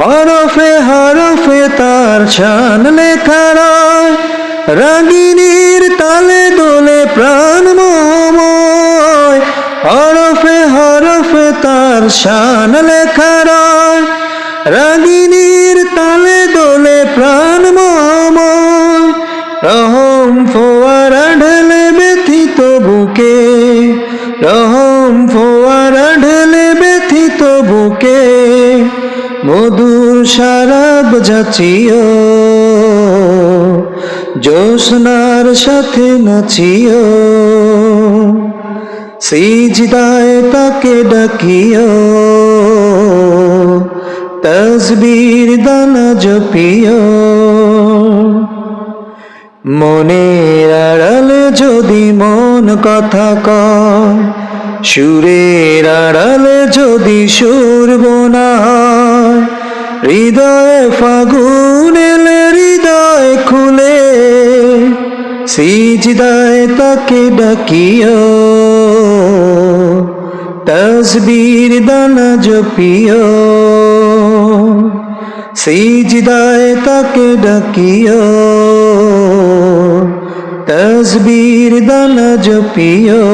হরফে হরফে তার ছান লেখা রয়। রাগিনীর তালে দোলে প্রাণ মময়। হরফে হরফে তার শান লেখা রয়। রাগিনীর তালে দোলে প্রাণ মময়। রহম ফোয়ারা ঢেলে ব্যথিত বুকে। রহম ফোয়ারা ঢেলে ব্যথিত বুকে। মধুর শারাব যাচিও জোসনার সাথে নাচিও। সিজদায় তাকে ডাকিও তসবির দানা জপিও। মনের আড়ালে যদি মন কথা কয়, সুরের আড়ালে যদি সুর বোনায় হৃদয়ে ফাগুন এলে হৃদয় খুলে, সিজদায় তাকে ডাকিও তসবির দানা জপিও, সিজদায় তাকে ডাকিও তসবির দানা জপিও।